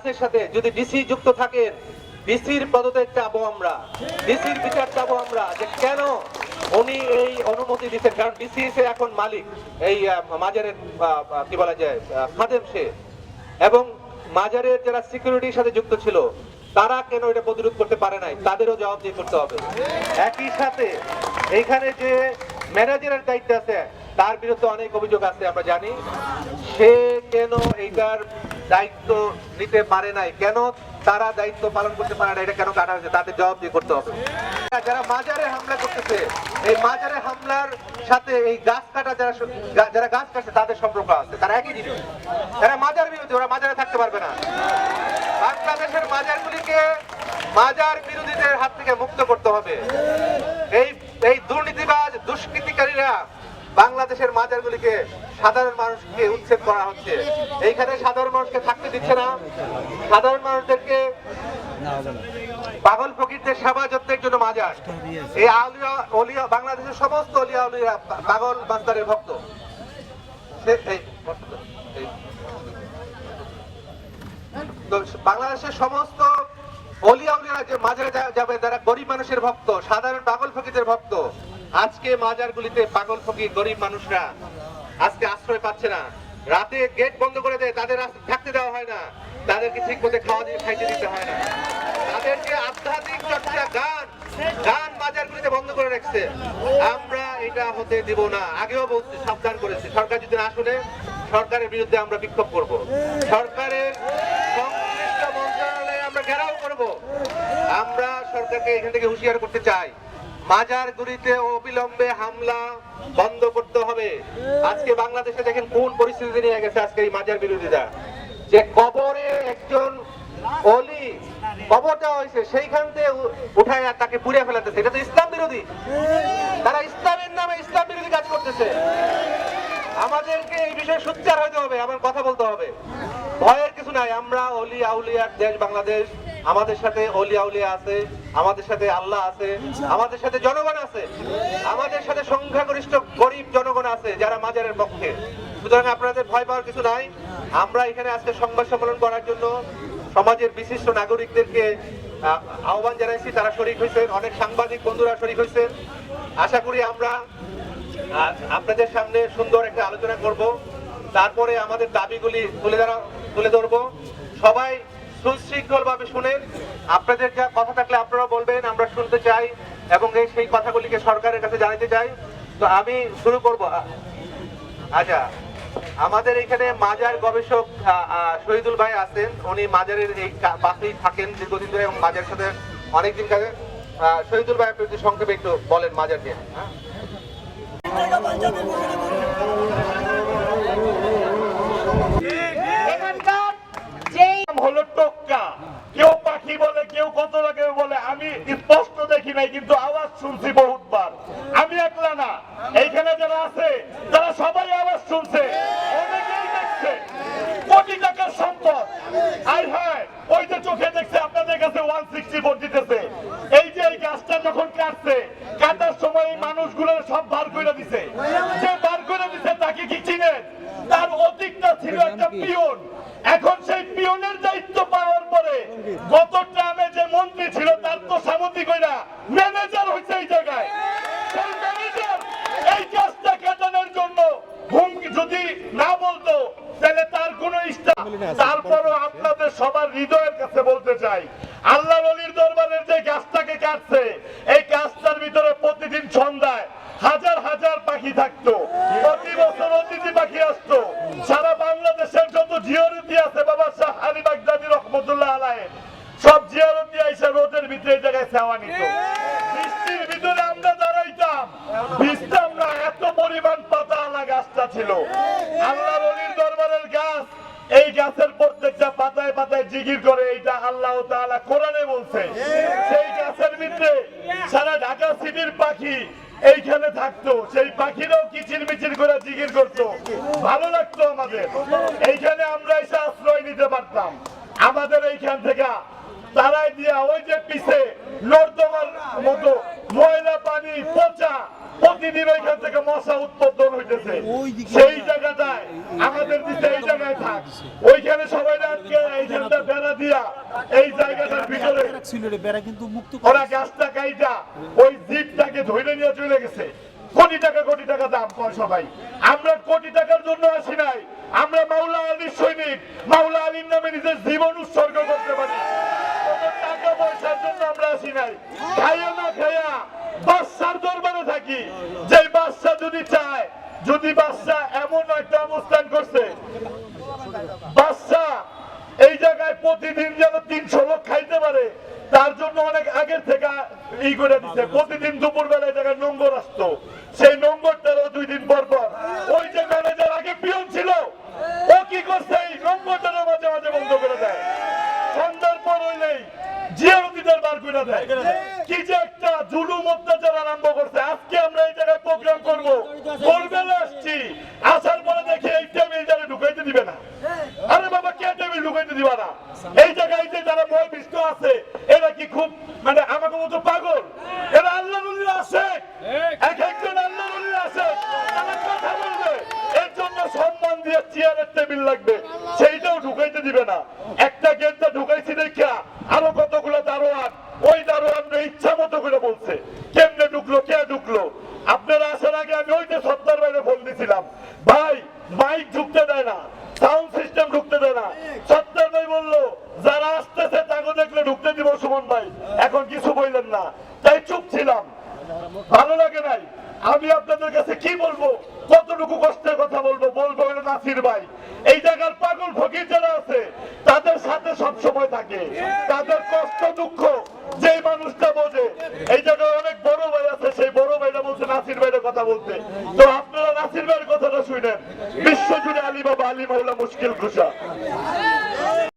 গাছের সাথে যদি ডিসি যুক্ত থাকেন, ডিসির পদত্যাগ চাবো আমরা। ডিসির বিচার চাবো আমরা যে কেন উনি এই অনুমতি দিচ্ছেন। কারণ ডিসি সে এখন মালিক, এই মাজারের কি বলা যায় খাদেম সে। এবং মাজারের যারা সিকিউরিটির সাথে যুক্ত ছিল, তারা কেন এটা প্রতিরোধ করতে পারে নাই? তাদেরও জবাব দিয়ে করতে হবে। একই সাথে এইখানে যে ম্যানেজারের দায়িত্ব আছে, তার বিরুদ্ধে অনেক অভিযোগ আছে, আমরা জানি। সে কেন এইটার দায়িত্ব নিতে পারে নাই। কেন তারা দায়িত্ব পালন করতে পারে না? এটা কেন কাটা হয়েছে? তাদের জবাব দিয়ে করতে হবে। যারা মাজারে হামলা করতেছে, এই মাজারে হামলার সাথে এই গাছ কাটা যারা যারা গাছ কাটছে, তাদের সম্পর্ক আছে। তারা একই জিনিস। যারা মাজার বিরোধী, ওরা মাজারে থাকতে পারবে না। বাংলাদেশের মাজারগুলিকে মাজার বিরোধীদের হাত থেকে মুক্ত করতে হবে। এই এই দুর্নীতিবাজ, দুষ্কৃতিকারীরা বাংলাদেশের মাজারগুলিকে সাধারণ মানুষকে উচ্ছেদ করা হচ্ছে। এইখানে সাধারণ মানুষকে থাকতে দিচ্ছে না। সাধারণ মানুষদেরকে পাগল ফকিরদের সেবা যত্নের জন্য মাজার এই আলিয়া অলিয়া, বাংলাদেশের সমস্ত অলিয়া অলিয়া পাগল মাস্টারের ভক্ত। বাংলাদেশের সমস্ত অলিয়া উলিয়া যে মাজারে যাবে, যারা গরিব মানুষের ভক্ত, সাধারণ পাগল ফকিরদের ভক্ত, আজকে মাজারগুলিতে পাগল ফকির, গরিব মানুষরা আজকে আশ্রয় পাচ্ছে না। রাতে গেট বন্ধ করে দেয়, তাদের থাকতে দেওয়া হয় না। তাদেরকে ঠিক মতো খাওয়া দিয়ে খাইতে দিতে হয় না। তাদেরকে আধ্যাত্মিক চর্চা, গান গান বাজারগুলিতে বন্ধ করে রাখছে। আমরা এটা হতে দিব না। আগেও বলছি সাবধান করেছি। সরকার যদি না শুনে, সরকারের বিরুদ্ধে আমরা বিক্ষোভ করব। সরকারের সংশ্লিষ্ট মন্ত্রণালয়ে আমরা ঘেরাও করব। আমরা সরকারকে এখান থেকে হুঁশিয়ার করতে চাই। মাজারগুলিতে অবিলম্বে হামলা বন্ধ করতে হবে। আজকে বাংলাদেশে দেখেন কোন পরিস্থিতি নিয়ে গেছে আজকে এই মাজার যে কবরে একজন অলি হয়েছে, সেইখান থেকে উঠায় তাকে পুড়ে ফেলাতেছে। এটা তো ইসলাম বিরোধী। তারা ইসলামের নামে ইসলাম বিরোধী কাজ করতেছে। আমাদেরকে এই বিষয়ে সোচ্চার হতে হবে আমার কথা বলতে হবে। ভয়ের কিছু নাই। আমরা অলি আউলিয়ার দেশ, বাংলাদেশ আমাদের সাথে অলি আউলিয়া আছে, আমাদের সাথে আল্লাহ আছে, আমাদের সাথে জনগণ আছে, আমাদের সাথে সংখ্যাগরিষ্ঠ গরিব জনগণ আছে যারা মাজারের পক্ষে। সুতরাং আপনাদের ভয় পাওয়ার কিছু নাই। আমরা এখানে আজকে সংবাদ সম্মেলন করার জন্য সমাজের বিশিষ্ট নাগরিকদেরকে আহ্বান জানাইছি, তারা শরিক হয়েছেন অনেক সাংবাদিক বন্ধুরা শরিক হয়েছেন আশা করি আমরা আপনাদের সামনে সুন্দর একটা আলোচনা করব। তারপরে আমাদের দাবিগুলি তুলে ধরা তুলে ধরবো। সবাই সুশৃঙ্খল ভাবে শুনেন। আপনাদের যা কথা থাকলে আপনারা বলবেন, আমরা শুনতে চাই এবং এই সেই কথাগুলিকে সরকারের কাছে জানাতে চাই। তো আমি শুরু করব। আচ্ছা আমাদের এখানে মাজার গবেষক শহীদুল ভাই আছেন। উনি মাজারের এই পাশেই থাকেন দীর্ঘদিন ধরে এবং মাজারের সাথে অনেকদিন কাজে। শহীদুল ভাই, আপনি সংক্ষেপে একটু বলেন মাজার নিয়ে হ্যাঁ। হলো টোক্কা। কেউ পাখি বলে, কেউ কত লাগে বলে, আমি স্পষ্ট দেখি নাই, কিন্তু আওয়াজ শুনছি বহুতবার। আমি একলা না। এইখানে যারা আছে, তারা সবাই আওয়াজ শুনছে। অনেকেই দেখছে। কোটি টাকার সম্পদ। আর হ্যাঁ ওই যে চোখে দেখছে, আপনাদের কাছে ওয়ান সিক্সটি ভোট দিতেছে। এই যে এই গাছটা যখন কাটছে, কাটার সময় এই মানুষগুলো সব বার করে দিছে যে বার করে দিছে তাকে কি চিনেন তার অতীতটা ছিল একটা পিয়ন এখন পিয়নের দায়িত্ব পাওয়ার পরে গত ট্রামে যে মন্ত্রী ছিল তার তো সামতি কইরা ম্যানেজার হয়েছে এই জায়গায়। সেই ম্যানেজার এই কাজটা কাটানোর জন্য হুমকি যদি না বলতো তাহলে তার কোনো ইচ্ছা তারপরও আপনাদের সবার হৃদয়ের কাছে বলতে চাই আল্লাহ দরবারের যে গাছটাকে কাটছে এই গাছটার ভিতরে প্রতিদিন সন্ধ্যায় হাজার হাজার পাখি থাকতো। প্রতি বছর অতিথি পাখি আসতো। সারা বাংলাদেশের যত জিয়রতি আছে বাবা শাহ আলী বাগদাদি রহমতুল্লাহ আলায় সব জিয়ারতি আইসা রোদের ভিতরে এই জায়গায় সেওয়া নিত বৃষ্টির ভিতরে আমরা দাঁড়াইতাম ভিজতাম না এত পরিমাণ পাতা আলা গাছটা ছিল আল্লাহ রলির দরবারের গাছ এই গাছের প্রত্যেকটা পাতায় পাতায় জিগির করে এইটা আল্লাহ তাআলা কোরআনে বলছে। সেই গাছের ভিতরে সারা ঢাকা সিটির পাখি এইখানে থাকতো। সেই পাখিরাও কিচির মিচির করে জিগির করতো। ভালো লাগতো আমাদের। এইখানে আমরা এসে আশ্রয় নিতে পারতাম। আমাদের এইখান থেকে তারাই দিয়া ওই যে পিছে নর্দমার মতো ময়লা পানি পচা প্রতিদিন ওইখান থেকে মশা উৎপাদন হইতেছে। সেই জায়গাটায় আমাদের দিতে এই জায়গায় থাক। ওইখানে সবাই আজকে এইখানটা বেড়া দিয়া এই জায়গাটার ভিতরে। বেড়া কিন্তু মুক্ত ওরা গাছটা কাইটা ওই জিপটাকে ধরে নিয়ে চলে গেছে। কোটি টাকা কোটি টাকা দাম পায় সবাই। আমরা কোটি টাকার জন্য আসি নাই। আমরা মাওলা আলীর সৈনিক। মাওলা আলীর নামে নিজের জীবন উৎসর্গ করতে পারি। টাকা পয়সার জন্য আমরা আসি নাই। খাইয়া না খাইয়া বাচ্চার দরবারে থাকি। যে বাচ্চা যদি চায় যদি বাচ্চা এমন একটা অবস্থান করছে, বাচ্চা এই জায়গায় প্রতিদিন যেন তিনশো লোক খাইতে পারে, তার জন্য অনেক আগের থেকে ই করে দিচ্ছে প্রতিদিন দুপুর বেলায় জায়গায় নোংর আসতো। সেই নোংরটারও দুই দিন পর পর। ওই যে ম্যানেজার আগে পিয়ন ছিল, ও কি করছে? এই নোংরটারও মাঝে মাঝে বন্ধ করে দেয়। সন্ধ্যার পর হইলেই জিয়ারতিদের কি যে একটা জুলুম অত্যাচার আরম্ভ করছে। আজকে আমরা এই জায়গায় প্রোগ্রাম করব করবেলা আসছি আসার পরে দেখি এই টেবিল যারা ঢুকাইতে দিবে না আরে বাবা কে টেবিল ঢুকাইতে দিবা না এই জায়গায় যে যারা বই বিষ্ট আছে এরা কি খুব মানে আমাকে মতো পাগল এরা আল্লাহ নবীর আছে এক একজন আল্লাহ নবীর আছে তারা কথা বলবে এর জন্য সম্মান দিয়ে চেয়ারের টেবিল লাগবে সেইটাও ঢুকাইতে দিবে না একটা গেটটা ঢুকাইছি দেখা আরও কতগুলো দারোয়ান ওই দারোয়ান ইচ্ছা মতো করে বলছে। কেমনে ঢুকলো, কে ঢুকলো? আপনারা আসার আগে আমি ওই যে সত্তর বাইরে ফোন দিছিলাম। ভাই মাইক ঢুকতে দেয় না সাউন্ড সিস্টেম ঢুকতে দেয় না। সত্তর ভাই বলল, যারা আসতেছে তাকে দেখলে ঢুকতে দিব সুমন ভাই। এখন কিছু বললেন না। তাই চুপ ছিলাম। ভালো লাগে নাই। আমি আপনাদের কাছে কি বলব? কতটুকু কষ্টের কথা বলব? বলব নাসির ভাই। এই জায়গার পাগল ফকির যারা আছে, তাদের সাথে সব সময় থাকে। তাদের কষ্ট, দুঃখ, যেই মানুষটা বোঝে। এই জায়গায় অনেক বড় ভাই আছে, সেই বড় ভাইরা বলছে, নাসির ভাইয়ের কথা বলতে। তো আপনারা নাসির ভাইয়ের কথাটা শুনেন। বিশ্বজুড়ে আলী বাবা, আলী মাওলা মুশকিল ঘুষা